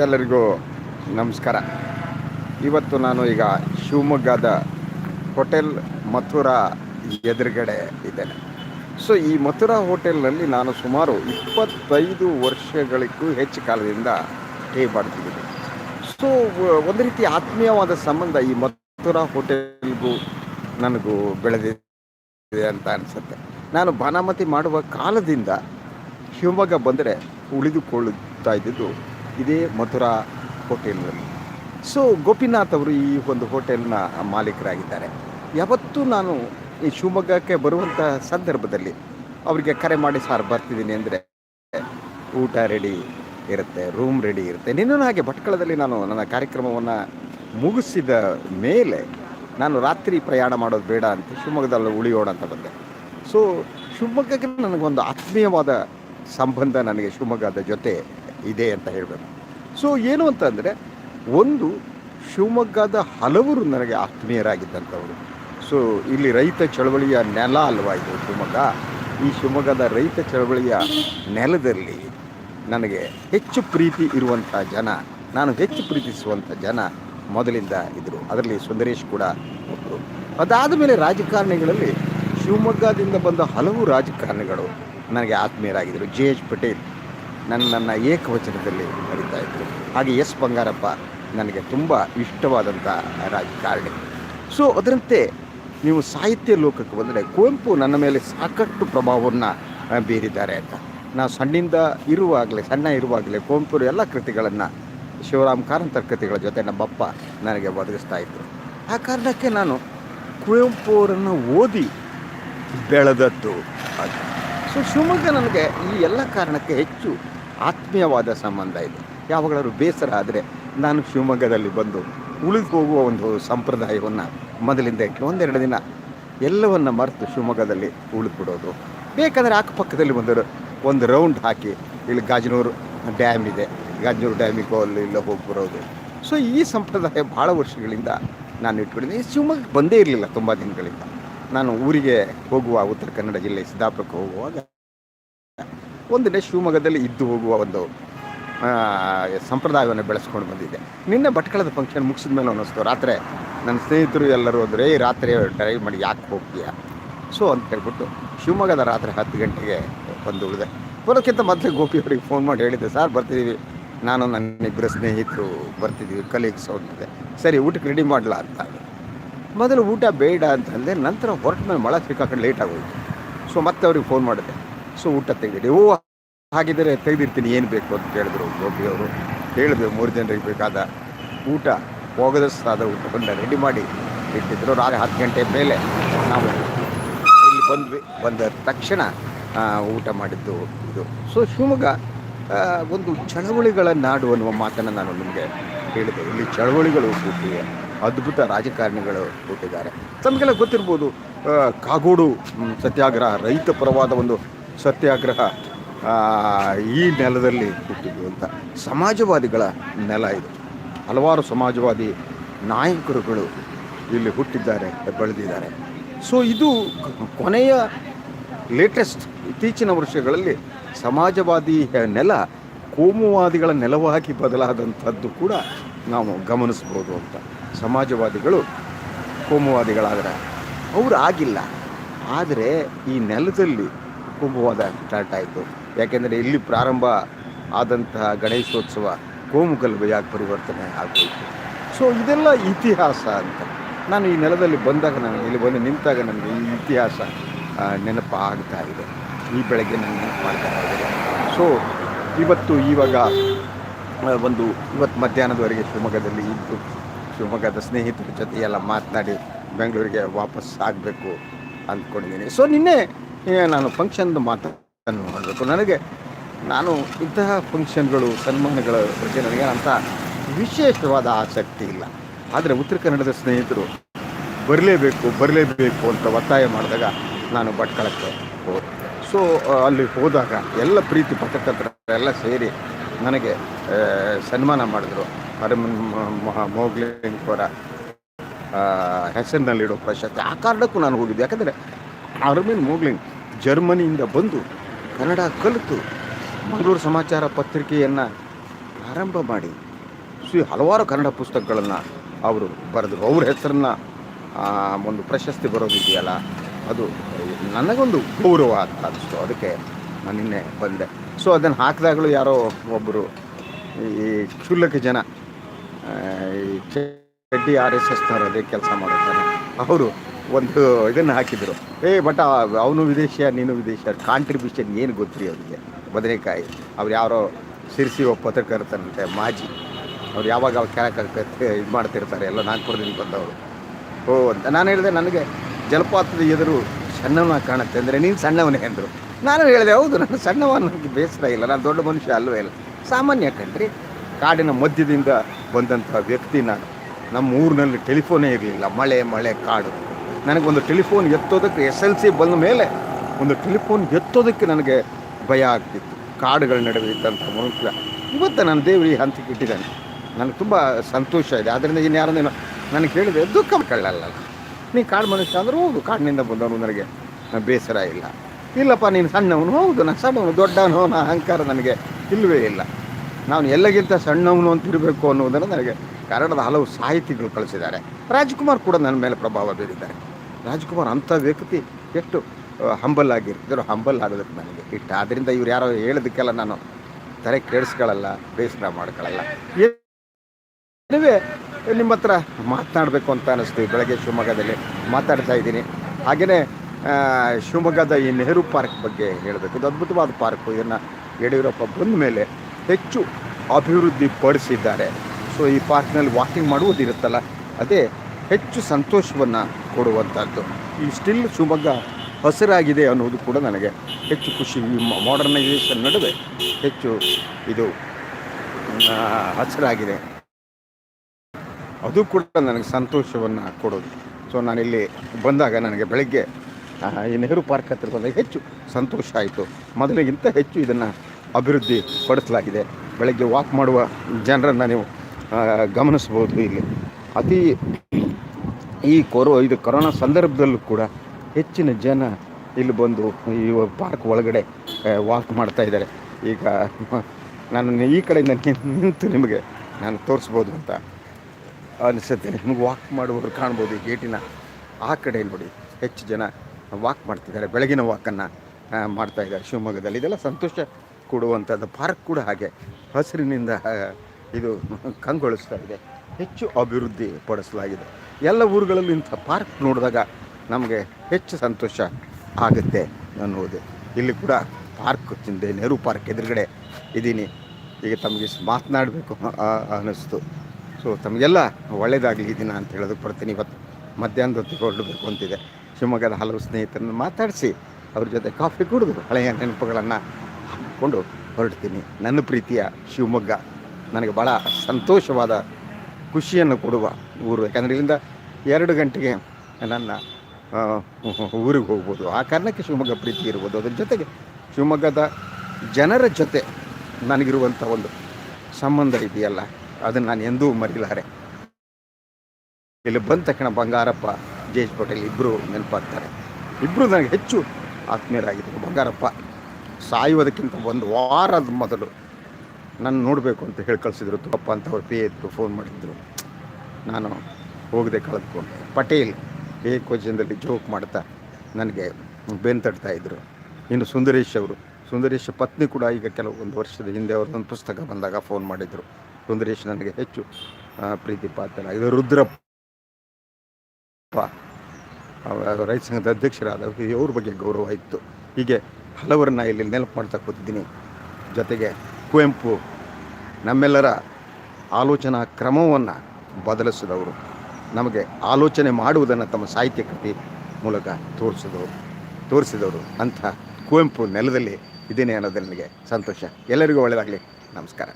ಎಲ್ಲರಿಗೂ ನಮಸ್ಕಾರ. ಇವತ್ತು ನಾನು ಈಗ ಶಿವಮೊಗ್ಗದ ಹೋಟೆಲ್ ಮಥುರಾ ಎದುರುಗಡೆ ಇದ್ದೇನೆ. ಸೊ ಈ ಮಥುರಾ ಹೋಟೆಲ್ನಲ್ಲಿ ನಾನು ಸುಮಾರು ಇಪ್ಪತ್ತೈದು ವರ್ಷಗಳಿಗೂ ಹೆಚ್ಚು ಕಾಲದಿಂದ ಸ್ಟೇ ಮಾಡ್ತಿದ್ದೀನಿ. ಸೊ ಒಂದು ರೀತಿ ಆತ್ಮೀಯವಾದ ಸಂಬಂಧ ಈ ಮಥುರಾ ಹೋಟೆಲ್ಗೂ ನನಗೂ ಬೆಳೆದಿದೆ ಅಂತ ಅನಿಸುತ್ತೆ. ನಾನು ಬಾನಾಮತಿ ಮಾಡುವ ಕಾಲದಿಂದ ಶಿವಮೊಗ್ಗ ಬಂದರೆ ಉಳಿದುಕೊಳ್ಳುತ್ತಾ ಇದ್ದಿದ್ದು ಇದೇ ಮಥುರಾ ಹೋಟೆಲ್ನಲ್ಲಿ. ಸೊ ಗೋಪಿನಾಥ್ ಅವರು ಈ ಒಂದು ಹೋಟೆಲ್ನ ಮಾಲೀಕರಾಗಿದ್ದಾರೆ. ಯಾವತ್ತೂ ನಾನು ಈ ಶಿವಮೊಗ್ಗಕ್ಕೆ ಬರುವಂಥ ಸಂದರ್ಭದಲ್ಲಿ ಅವರಿಗೆ ಕರೆ ಮಾಡಿ, ಸಾರ್, ಬರ್ತಿದ್ದೀನಿ, ಅಂದರೆ ಊಟ ರೆಡಿ ಇರುತ್ತೆ ರೂಮ್ ರೆಡಿ ಇರುತ್ತೆ. ನಿನ್ನೂ ಹಾಗೆ ಭಟ್ಕಳದಲ್ಲಿ ನಾನು ನನ್ನ ಕಾರ್ಯಕ್ರಮವನ್ನು ಮುಗಿಸಿದ ಮೇಲೆ ನಾನು ರಾತ್ರಿ ಪ್ರಯಾಣ ಮಾಡೋದು ಬೇಡ ಅಂತ ಶಿವಮೊಗ್ಗದಲ್ಲಿ ಉಳಿಯೋಣ ಅಂತ ಬಂದೆ. ಸೊ ಶಿವಮೊಗ್ಗಕ್ಕೆ ನನಗೊಂದು ಆತ್ಮೀಯವಾದ ಸಂಬಂಧ ನನಗೆ ಶಿವಮೊಗ್ಗದ ಜೊತೆ ಇದೆ ಅಂತ ಹೇಳಬೇಕು. ಸೊ ಏನು ಅಂತಂದರೆ ಒಂದು ಶಿವಮೊಗ್ಗದ ಹಲವರು ನನಗೆ ಆತ್ಮೀಯರಾಗಿದ್ದಂಥವರು. ಸೊ ಇಲ್ಲಿ ರೈತ ಚಳವಳಿಯ ನೆಲ ಅಲ್ವಾ ಇದು ಶಿವಮೊಗ್ಗ? ಈ ಶಿವಮೊಗ್ಗದ ರೈತ ಚಳವಳಿಯ ನೆಲದಲ್ಲಿ ನನಗೆ ಹೆಚ್ಚು ಪ್ರೀತಿ ಇರುವಂಥ ಜನ, ನಾನು ಹೆಚ್ಚು ಪ್ರೀತಿಸುವಂಥ ಜನ ಮೊದಲಿಂದ ಇದ್ದರು ಅದರಲ್ಲಿ ಸುಂದರೇಶ್ ಕೂಡ ಒಬ್ಬರು ಅದಾದ ಮೇಲೆ ರಾಜಕಾರಣಿಗಳಲ್ಲಿ ಶಿವಮೊಗ್ಗದಿಂದ ಬಂದ ಹಲವು ರಾಜಕಾರಣಿಗಳು ನನಗೆ ಆತ್ಮೀಯರಾಗಿದ್ದರು. J H Patel. ನನ್ನ ನನ್ನ ಏಕವಚನದಲ್ಲಿ ಕರೀತಾ ಇದ್ದರು ಹಾಗೆ ಎಸ್ ಬಂಗಾರಪ್ಪ ನನಗೆ ತುಂಬ ಇಷ್ಟವಾದಂಥ ರಾಜಕಾರಣಿ. ಸೊ ಅದರಂತೆ ನೀವು ಸಾಹಿತ್ಯ ಲೋಕಕ್ಕೆ ಬಂದರೆ ಕುವೆಂಪು ನನ್ನ ಮೇಲೆ ಸಾಕಷ್ಟು ಪ್ರಭಾವವನ್ನು ಬೀರಿದ್ದಾರೆ ಅಂತ. ನಾನು ಸಣ್ಣಿಂದ ಇರುವಾಗಲೇ, ಸಣ್ಣ ಇರುವಾಗಲೇ ಕುವೆಂಪು ಎಲ್ಲ ಕೃತಿಗಳನ್ನು ಶಿವರಾಮ್ ಕಾರಂತರ ಕೃತಿಗಳ ಜೊತೆ ನಮ್ಮಪ್ಪ ನನಗೆ ಒದಗಿಸ್ತಾ ಇದ್ದರು ಆ ಕಾರಣಕ್ಕೆ ನಾನು ಕುವೆಂಪು ಅವರನ್ನು ಓದಿ ಬೆಳೆದದ್ದು ಅದು. ಸೊ ಶಿವಮೊಗ್ಗ ನನಗೆ ಈ ಎಲ್ಲ ಕಾರಣಕ್ಕೆ ಹೆಚ್ಚು ಆತ್ಮೀಯವಾದ ಸಂಬಂಧ ಇದೆ. ಯಾವಾಗಲಾದ್ರೂ ಬೇಸರ ಆದರೆ ನಾನು ಶಿವಮೊಗ್ಗದಲ್ಲಿ ಬಂದು ಉಳಿದು ಹೋಗುವ ಒಂದು ಸಂಪ್ರದಾಯವನ್ನು ಮೊದಲಿಂದ ಒಂದೆರಡು ದಿನ ಎಲ್ಲವನ್ನು ಮರೆತು ಶಿವಮೊಗ್ಗದಲ್ಲಿ ಉಳಿದ್ಬಿಡೋದು. ಬೇಕಾದರೆ ಅಕ್ಕಪಕ್ಕದಲ್ಲಿ ಬಂದರು ಒಂದು ರೌಂಡ್ ಹಾಕಿ ಇಲ್ಲಿ ಗಾಜನೂರು ಡ್ಯಾಮ್ ಇದೆ. ಗಾಜನೂರು ಡ್ಯಾಮಿಗೆ ಅಲ್ಲಿ ಇಲ್ಲ ಹೋಗಿ ಬರೋದು ಸೊ ಈ ಸಂಪ್ರದಾಯ ಭಾಳ ವರ್ಷಗಳಿಂದ ನಾನು ಇಟ್ಕೊಂಡಿದ್ದೀನಿ. ಶಿವಮೊಗ್ಗಕ್ಕೆ ಬಂದೇ ಇರಲಿಲ್ಲ ತುಂಬ ದಿನಗಳಿಂದ. ನಾನು ಊರಿಗೆ ಹೋಗುವ ಉತ್ತರ ಕನ್ನಡ ಜಿಲ್ಲೆ ಸಿದ್ದಾಪುರಕ್ಕೆ ಹೋಗುವಾಗ ಒಂದಿನ ಶಿವಮೊಗ್ಗದಲ್ಲಿ ಇದ್ದು ಹೋಗುವ ಒಂದು ಸಂಪ್ರದಾಯವನ್ನು ಬೆಳೆಸ್ಕೊಂಡು ಬಂದಿದ್ದೆ. ನಿನ್ನೆ ಭಟ್ಕಳದ ಫಂಕ್ಷನ್ ಮುಗಿಸಿದ ಮೇಲೆ ಅನ್ನಿಸ್ತು ರಾತ್ರಿ ನನ್ನ ಸ್ನೇಹಿತರು ಎಲ್ಲರೂ ಅಂದರೆ ಈ ರಾತ್ರಿ ಡ್ರೈವ್ ಮಾಡಿ ಯಾಕೆ ಹೋಗ್ತೀಯ? ಸೊ ಅಂತ ಹೇಳ್ಬಿಟ್ಟು ಶಿವಮೊಗ್ಗದ ರಾತ್ರಿ ಹತ್ತು ಗಂಟೆಗೆ ಬಂದು ಉಳಿದೆ. ಬರೋಕ್ಕಿಂತ ಮೊದಲೇ ಗೋಪಿ ಅವರಿಗೆ ಫೋನ್ ಮಾಡಿ ಹೇಳಿದ್ದೆ, ಸರ್ ಬರ್ತಿದ್ದೀವಿ ನಾನು ನನ್ನ ಇಬ್ಬರು ಸ್ನೇಹಿತರು ಬರ್ತಿದ್ದೀವಿ ಕಲೀಗ್ಸ್ ಹೋಗ್ತಿದ್ದೆ ಸರಿ, ಊಟಕ್ಕೆ ರೆಡಿ ಮಾಡಲ? ಅಂತ. ಮೊದಲು ಊಟ ಬೇಡ ಅಂತಂದೆ ನಂತರ ಹೊರಟ ಮೇಲೆ ಮಳೆ ಸಿಕ್ಕಾಕೊಂಡು ಲೇಟ್ ಆಗೋಯ್ತು. ಸೊ ಮತ್ತೆ ಅವ್ರಿಗೆ ಫೋನ್ ಮಾಡಿದೆ. ಸೊ ಊಟ ತೆಗೆದಿಡಿ. ಓ ಹಾಗಿದ್ದರೆ ತೆಗೆದಿರ್ತೀನಿ. ಏನು ಬೇಕು ಅಂತ ಕೇಳಿದ್ರು ಗೋಪಿ ಅವರು. ಹೇಳಿದ್ರು ಮೂರು ಜನರಿಗೆ ಬೇಕಾದ ಊಟ. ಹೋಗದಷ್ಟಾದ ಊಟವನ್ನು ರೆಡಿ ಮಾಡಿ ಇಟ್ಟಿದ್ರು. ರಾತ್ರಿ ಹತ್ತು ಗಂಟೆ ಮೇಲೆ ನಾವು ಇಲ್ಲಿ ಬಂದ್ವಿ. ಬಂದ ತಕ್ಷಣ ಊಟ ಮಾಡಿದ್ದು ಇದು. ಸೊ ಶಿವಮೊಗ್ಗ ಒಂದು ಚಳವಳಿಗಳ ನಾಡು ಅನ್ನುವ ಮಾತನ್ನು ನಾನು ನಿಮಗೆ ಹೇಳಿದೆ. ಇಲ್ಲಿ ಚಳವಳಿಗಳು ಹುಟ್ಟಿವೆ ಅದ್ಭುತ ರಾಜಕಾರಣಿಗಳು ಹುಟ್ಟಿದ್ದಾರೆ. ತಮಗೆಲ್ಲ ಗೊತ್ತಿರ್ಬೋದು ಕಾಗೋಡು ಸತ್ಯಾಗ್ರಹ, ರೈತ ಪರವಾದ ಒಂದು ಸತ್ಯಾಗ್ರಹ ಈ ನೆಲದಲ್ಲಿ ಹುಟ್ಟಿದ್ದು ಅಂತ. ಸಮಾಜವಾದಿಗಳ ನೆಲ ಇದು. ಹಲವಾರು ಸಮಾಜವಾದಿ ನಾಯಕರುಗಳು ಇಲ್ಲಿ ಹುಟ್ಟಿದ್ದಾರೆ, ಬೆಳೆದಿದ್ದಾರೆ. ಸೊ ಇದು ಕೊನೆಯ ಲೇಟೆಸ್ಟ್ ಇತ್ತೀಚಿನ ವರ್ಷಗಳಲ್ಲಿ ಸಮಾಜವಾದಿ ನೆಲ, ಕೋಮುವಾದಿಗಳ ನೆಲವಾಗಿ ಬದಲಾದಂಥದ್ದು ಕೂಡ ನಾವು ಗಮನಿಸ್ಬೋದು ಅಂತ. ಸಮಾಜವಾದಿಗಳು ಕೋಮುವಾದಿಗಳಾದರೆ ಅವರು ಆಗಿಲ್ಲ. ಆದರೆ ಈ ನೆಲದಲ್ಲಿ ಕೋಮುವಾದ ಸ್ಟಾರ್ಟ್ ಆಯಿತು. ಯಾಕೆಂದರೆ ಇಲ್ಲಿ ಪ್ರಾರಂಭ ಆದಂತಹ ಗಣೇಶೋತ್ಸವ ಕೋಮು ಗಲಭೆಯಾಗಿ ಪರಿವರ್ತನೆ ಆಗೋಯಿತು. ಸೊ ಇದೆಲ್ಲ ಇತಿಹಾಸ ಅಂತ. ನಾನು ಈ ನೆಲದಲ್ಲಿ ಬಂದಾಗ ನಾನು ಇಲ್ಲಿ ಬಂದು ನಿಂತಾಗ ನನಗೆ ಈ ಇತಿಹಾಸ ನೆನಪು ಆಗ್ತಾ ಇದೆ. ಈ ಬೆಳಗ್ಗೆ ನಾನು ನೆನಪು ಮಾಡ್ತಾ ಇದ್ದೇನೆ. ಸೊ ಇವತ್ತು ಇವಾಗ ಒಂದು ಇವತ್ತು ಮಧ್ಯಾಹ್ನದವರೆಗೆ ಶಿವಮೊಗ್ಗದಲ್ಲಿ ಇದ್ದು ಶಿವಮೊಗ್ಗದ ಸ್ನೇಹಿತರ ಜೊತೆ ಎಲ್ಲ ಮಾತನಾಡಿ ಬೆಂಗಳೂರಿಗೆ ವಾಪಸ್ ಆಗಬೇಕು ಅಂದ್ಕೊಂಡಿದ್ದೀನಿ. ಸೊ ನಿನ್ನೆ ನಾನು ಫಂಕ್ಷನ್ದು ಮಾತನ್ನು ಮಾಡಬೇಕು ನನಗೆ, ನಾನು ಇಂತಹ ಫಂಕ್ಷನ್ಗಳು ಸನ್ಮಾನಗಳ ಬಗ್ಗೆ ನನಗೆ ಅಂತ ವಿಶೇಷವಾದ ಆಸಕ್ತಿ ಇಲ್ಲ. ಆದರೆ ಉತ್ತರ ಕನ್ನಡದ ಸ್ನೇಹಿತರು ಬರಲೇಬೇಕು ಬರಲೇಬೇಕು ಅಂತ ಒತ್ತಾಯ ಮಾಡಿದಾಗ ನಾನು ಭಟ್ಕಳಕ್ಕೆ ಹೋದೆ. ಸೊ ಅಲ್ಲಿ ಹೋದಾಗ ಎಲ್ಲ ಪ್ರೀತಿ ಪತ್ರಕರ್ತರೆಲ್ಲ ಸೇರಿ ನನಗೆ ಸನ್ಮಾನ ಮಾಡಿದ್ರು. ಅರಮನ್ ಮೊಗ್ಲಿ ಅವರ ಹೆಸರಿನಲ್ಲಿಡೋ ಪ್ರಶಸ್ತಿ. ಆ ಕಾರಣಕ್ಕೂ ನಾನು ಹೋಗಿದ್ದೆ. ಯಾಕಂದರೆ ಅರಮಿನ್ ಮೋಗ್ಲಿಂಗ್ ಜರ್ಮನಿಯಿಂದ ಬಂದು ಕನ್ನಡ ಕಲಿತು ಮಂಗಳೂರು ಸಮಾಚಾರ ಪತ್ರಿಕೆಯನ್ನು ಪ್ರಾರಂಭ ಮಾಡಿ ಸೊ ಹಲವಾರು ಕನ್ನಡ ಪುಸ್ತಕಗಳನ್ನು ಅವರು ಬರೆದರು. ಅವ್ರ ಹೆಸರನ್ನ ಒಂದು ಪ್ರಶಸ್ತಿ ಬರೋದಿದೆಯಲ್ಲ, ಅದು ನನಗೊಂದು ಗೌರವ ಅಂತ ಅನಿಸ್ತು. ಅದಕ್ಕೆ ನಾನು ನಿನ್ನೆ ಬಂದೆ. ಸೊ ಅದನ್ನು ಹಾಕಿದಾಗಲೂ ಯಾರೋ ಒಬ್ಬರು ಈ ಕ್ಷುಲ್ಲಕ ಜನ ಚಡ್ಡಿ ಆರ್ ಎಸ್ ಎಸ್ ಅದೇ ಕೆಲಸ ಮಾಡುತ್ತಾರೆ. ಅವರು ಒಂದು ಇದನ್ನು ಹಾಕಿದರು. ಏ ಬಟ್ ಅವನು ವಿದೇಶಿಯ, ನೀನು ವಿದೇಶಿಯ ಕಾಂಟ್ರಿಬ್ಯೂಷನ್ ಏನು ಗೊತ್ತಿರಿ ಅವರಿಗೆ? ಬದನೆಕಾಯಿ, ಅವ್ರು ಯಾರೋ ಸಿರಿಸಿ ಒಬ್ಬ ಪತ್ರಕರ್ತನಂತೆ, ಮಾಜಿ. ಅವ್ರು ಯಾವಾಗ ಅವ್ರು ಕೆಳಕ್ಕೆ ಇದು ಮಾಡ್ತಿರ್ತಾರೆ, ಎಲ್ಲ ನಾಗ್ಪುರದಿಂದ ಬಂದವರು. ಓ, ಅಂತ ನಾನು ಹೇಳಿದೆ, ನನಗೆ ಜಲಪಾತದ ಎದುರು ಸಣ್ಣವನ ಕಾಣುತ್ತೆ ಅಂದರೆ ನೀನು ಸಣ್ಣವನೇ ಅಂದರು. ನಾನು ಹೇಳಿದೆ, ಹೌದು, ನಾನು ಸಣ್ಣವನಿಗೆ ಬೇಸರ ಇಲ್ಲ, ನಾನು ದೊಡ್ಡ ಮನುಷ್ಯ ಅಲ್ಲವೇ ಇಲ್ಲ ಸಾಮಾನ್ಯ ಕಣ್ರಿ ಕಾಡಿನ ಮಧ್ಯದಿಂದ ಬಂದಂಥ ವ್ಯಕ್ತಿ ನಾನು. ನಮ್ಮ ಊರಿನಲ್ಲಿ ಟೆಲಿಫೋನೇ ಇರಲಿಲ್ಲ. ಮಳೆ ಮಳೆ, ಕಾಡು. ನನಗೊಂದು ಟೆಲಿಫೋನ್ ಎತ್ತೋದಕ್ಕೆ ಎಸ್ ಎಲ್ ಸಿ ಬಂದ ಮೇಲೆ ಒಂದು ಟೆಲಿಫೋನ್ ಎತ್ತೋದಕ್ಕೆ ನನಗೆ ಭಯ ಆಗ್ತಿತ್ತು. ಕಾಡುಗಳ ನಡುವೆ ಇದ್ದಂಥ ಮನುಷ್ಯ. ಇವತ್ತು ನಾನು ದೇವರು ಈ ಹಂತಕ್ಕೆ ಇಟ್ಟಿದ್ದಾನೆ. ನನಗೆ ತುಂಬ ಸಂತೋಷ ಇದೆ. ಆದ್ದರಿಂದ ಇನ್ನು ಯಾರನ್ನೇನು ನನಗೆ ಹೇಳಿದೆ ದುಃಖ ಕಳ್ಳಲ್ಲ ನೀನು ಕಾಡು ಮನುಷ್ಯ ಅಂದ್ರೆ ಹೌದು ಕಾಡಿನಿಂದ ಬಂದವನು ನನಗೆ ಬೇಸರ ಇಲ್ಲ. ಇಲ್ಲಪ್ಪ, ನೀನು ಸಣ್ಣವನು ಹೌದು ನಾನು ಸಣ್ಣವನು, ದೊಡ್ಡವನು ಅಹಂಕಾರ ನನಗೆ ಇಲ್ಲವೇ ಇಲ್ಲ. ನಾನು ಎಲ್ಲಗಿಂತ ಸಣ್ಣವನು ಅಂತ ಇರಬೇಕು ಅನ್ನೋದನ್ನು ನನಗೆ ಕನ್ನಡದ ಹಲವು ಸಾಹಿತಿಗಳು ಕಳಿಸಿದ್ದಾರೆ. ರಾಜ್ಕುಮಾರ್ ಕೂಡ ನನ್ನ ಮೇಲೆ ಪ್ರಭಾವ ಬೀರಿದ್ದಾರೆ. ರಾಜ್ಕುಮಾರ್ ಅಂಥ ವ್ಯಕ್ತಿ ಎಷ್ಟು ಹಂಬಲ್ ಆಗಿರ್ತಿದ್ರು ಹಂಬಲ್ ಆಗೋದಕ್ಕೆ ನನಗೆ ಇಷ್ಟ. ಆದ್ದರಿಂದ ಇವ್ರು ಯಾರೋ ಹೇಳೋದಕ್ಕೆಲ್ಲ ನಾನು ತಲೆ ಕೇಳಿಸ್ಕೊಳ್ಳಲ್ಲ ಬೇಸರ ಮಾಡ್ಕೊಳ್ಳಲ್ಲ ನೀವೇ ನಿಮ್ಮ ಹತ್ರ ಮಾತನಾಡಬೇಕು ಅಂತ ಅನ್ನಿಸ್ತು ಬೆಳಗ್ಗೆ ಶಿವಮೊಗ್ಗದಲ್ಲಿ. ಮಾತಾಡ್ತಾ ಇದ್ದೀನಿ. ಹಾಗೆಯೇ ಶಿವಮೊಗ್ಗದ ಈ ನೆಹರು ಪಾರ್ಕ್ ಬಗ್ಗೆ ಹೇಳಬೇಕು. ಇದು ಅದ್ಭುತವಾದ ಪಾರ್ಕು. ಇದನ್ನು ಯಡಿಯೂರಪ್ಪ ಬಂದ ಮೇಲೆ ಹೆಚ್ಚು ಅಭಿವೃದ್ಧಿ ಪಡಿಸಿದ್ದಾರೆ ಸೊ ಈ ಪಾರ್ಕ್ನಲ್ಲಿ ವಾಕಿಂಗ್ ಮಾಡುವುದಿರುತ್ತಲ್ಲ, ಅದೇ ಹೆಚ್ಚು ಸಂತೋಷವನ್ನು ಕೊಡುವಂಥದ್ದು ಈ ಸ್ಟಿಲ್ ಶಿವಮೊಗ್ಗ ಹಸಿರಾಗಿದೆ ಅನ್ನೋದು ಕೂಡ ನನಗೆ ಹೆಚ್ಚು ಖುಷಿ. ಈ ಮಾಡರ್ನೈಸೇಷನ್ ನಡುವೆ ಹೆಚ್ಚು ಇದು ಹಸಿರಾಗಿದೆ. ಅದು ಕೂಡ ನನಗೆ ಸಂತೋಷವನ್ನು ಕೊಡೋದು. ಸೊ ನಾನಿಲ್ಲಿ ಬಂದಾಗ ನನಗೆ ಬೆಳಗ್ಗೆ ಈ ನೆಹರು ಪಾರ್ಕ್ ಹತ್ತಿರ ಬಂದಾಗ ಹೆಚ್ಚು ಸಂತೋಷ ಆಯಿತು. ಮೊದಲಿಗಿಂತ ಹೆಚ್ಚು ಇದನ್ನು ಅಭಿವೃದ್ಧಿ ಪಡಿಸಲಾಗಿದೆ. ಬೆಳಗ್ಗೆ ವಾಕ್ ಮಾಡುವ ಜನರನ್ನು ನೀವು ಗಮನಿಸ್ಬೋದು ಇಲ್ಲಿ. ಅತಿ ಈ ಕೊರೋ, ಇದು ಕೊರೋನಾ ಸಂದರ್ಭದಲ್ಲೂ ಕೂಡ ಹೆಚ್ಚಿನ ಜನ ಇಲ್ಲಿ ಬಂದು ಈ ಪಾರ್ಕ್ ಒಳಗಡೆ ವಾಕ್ ಮಾಡ್ತಾ ಇದ್ದಾರೆ. ಈಗ ನಾನು ಈ ಕಡೆಯಿಂದ ನಿಂತ್- ನಿಮಗೆ ನಾನು ತೋರಿಸ್ಬೋದು ಅಂತ ಅನಿಸುತ್ತೆ. ನಿಮಗೆ ವಾಕ್ ಮಾಡುವವರು ಕಾಣ್ಬೋದು ಈ ಗೇಟಿನ ಆ ಕಡೆ ನೋಡಿ, ಹೆಚ್ಚು ಜನ ವಾಕ್ ಮಾಡ್ತಿದ್ದಾರೆ. ಬೆಳಗಿನ ವಾಕನ್ನು ಮಾಡ್ತಾ ಇದ್ದಾರೆ ಶಿವಮೊಗ್ಗದಲ್ಲಿ. ಇದೆಲ್ಲ ಸಂತೋಷ ಕೊಡುವಂಥದ್ದು. ಪಾರ್ಕ್ ಕೂಡ ಹಾಗೆ ಹಸಿರಿನಿಂದ ಇದು ಕಂಗೊಳಿಸ್ತಾ ಇದೆ. ಹೆಚ್ಚು ಅಭಿವೃದ್ಧಿ ಪಡಿಸಲಾಗಿದೆ. ಎಲ್ಲ ಊರುಗಳಲ್ಲಿ ಇಂಥ ಪಾರ್ಕ್ ನೋಡಿದಾಗ ನಮಗೆ ಹೆಚ್ಚು ಸಂತೋಷ ಆಗುತ್ತೆ ಅನ್ನೋದು ಇಲ್ಲಿ ಕೂಡ ಪಾರ್ಕ್ ತಿಂದೆ ನೆಹರು ಪಾರ್ಕ್ ಎದುರುಗಡೆ ಇದ್ದೀನಿ. ಈಗ ತಮಗೆ ಮಾತನಾಡಬೇಕು ಅನ್ನಿಸ್ತು. ಸೊ ತಮಗೆಲ್ಲ ಒಳ್ಳೆಯದಾಗಲಿ ದಿನ ಅಂತ ಹೇಳೋದಕ್ಕೆ ಬರ್ತೀನಿ. ಇವತ್ತು ಮಧ್ಯಾಹ್ನದ ಹೊತ್ತಿಗೆ ಹೊರಡಬೇಕು ಅಂತಿದೆ. ಶಿವಮೊಗ್ಗದ ಹಲವು ಸ್ನೇಹಿತರನ್ನು ಮಾತಾಡಿಸಿ, ಅವ್ರ ಜೊತೆ ಕಾಫಿ ಕುಡಿದು ಹಳೆಯ ನೆನಪುಗಳನ್ನು ಹಾಕ್ಕೊಂಡು ಹೊರಡ್ತೀನಿ. ನನ್ನ ಪ್ರೀತಿಯ ಶಿವಮೊಗ್ಗ, ನನಗೆ ಭಾಳ ಸಂತೋಷವಾದ ಖುಷಿಯನ್ನು ಕೊಡುವ ಊರು. ಯಾಕಂದರೆ ಇಲ್ಲಿಂದ ಎರಡು ಗಂಟೆಗೆ ನನ್ನ ಊರಿಗೆ ಹೋಗ್ಬೋದು. ಆ ಕಾರಣಕ್ಕೆ ಶಿವಮೊಗ್ಗ ಪ್ರೀತಿ ಇರ್ಬೋದು. ಅದ್ರ ಜೊತೆಗೆ ಶಿವಮೊಗ್ಗದ ಜನರ ಜೊತೆ ನನಗಿರುವಂಥ ಒಂದು ಸಂಬಂಧ ಇದೆಯಲ್ಲ, ಅದನ್ನು ನಾನು ಎಂದೂ ಮರಿಲಾರೆ. ಇಲ್ಲಿ ಬಂದ ತಕ್ಷಣ ಬಂಗಾರಪ್ಪ, ಜಯೇಶ್ ಪಟೇಲ್ ಇಬ್ಬರು ನೆನಪಾಗ್ತಾರೆ. ಇಬ್ಬರು ನನಗೆ ಹೆಚ್ಚು ಆತ್ಮೀಯರಾಗಿದ್ದರು. ಬಂಗಾರಪ್ಪ ಸಾಯುವುದಕ್ಕಿಂತ ಒಂದು ವಾರದ ಮೊದಲು ನಾನು ನೋಡಬೇಕು ಅಂತ ಹೇಳಿ ಕಳಿಸಿದ್ರು. ತುಪ್ಪ ಅಂತ ಅವ್ರು ಪೇ ಇತ್ತು ಫೋನ್ ಮಾಡಿದ್ರು. ನಾನು ಹೋಗದೆ ಕಳೆದುಕೊಂಡೆ. ಪಟೇಲ್ ಏಕವಚನದಲ್ಲಿ ಜೋಕ್ ಮಾಡ್ತಾ ನನಗೆ ಬೆನ್ ತಡ್ತಾ ಇದ್ದರು ಇನ್ನು ಸುಂದರೇಶ್ ಅವರು, ಸುಂದರೇಶ್ ಪತ್ನಿ ಕೂಡ ಈಗ ಕೆಲವು ಒಂದು ವರ್ಷದ ಹಿಂದೆ ಅವ್ರದ್ದೊಂದು ಪುಸ್ತಕ ಬಂದಾಗ ಫೋನ್ ಮಾಡಿದರು. ಸುಂದರೇಶ್ ನನಗೆ ಹೆಚ್ಚು ಪ್ರೀತಿ ಪಾತ್ರ ಇದು ರುದ್ರಪ್ಪ ರೈತ ಸಂಘದ ಅಧ್ಯಕ್ಷರಾದ ಅವ್ರ ಬಗ್ಗೆ ಗೌರವ ಇತ್ತು. ಹೀಗೆ ಹಲವರನ್ನ ಇಲ್ಲಿ ನೆನಪು ಮಾಡ್ತಾ ಕೂತಿದ್ದೀನಿ. ಜೊತೆಗೆ ಕುವೆಂಪು ನಮ್ಮೆಲ್ಲರ ಆಲೋಚನಾ ಕ್ರಮವನ್ನು ಬದಲಿಸಿದವರು. ನಮಗೆ ಆಲೋಚನೆ ಮಾಡುವುದನ್ನು ತಮ್ಮ ಸಾಹಿತ್ಯ ಕೃತಿ ಮೂಲಕ ತೋರಿಸಿದವರು ತೋರಿಸಿದವರು ಅಂಥ ಕುವೆಂಪು ನೆಲದಲ್ಲಿ ಇದ್ದೀನಿ ಅನ್ನೋದು ನನಗೆ ಸಂತೋಷ. ಎಲ್ಲರಿಗೂ ಒಳ್ಳೆಯದಾಗಲಿ ನಮಸ್ಕಾರ.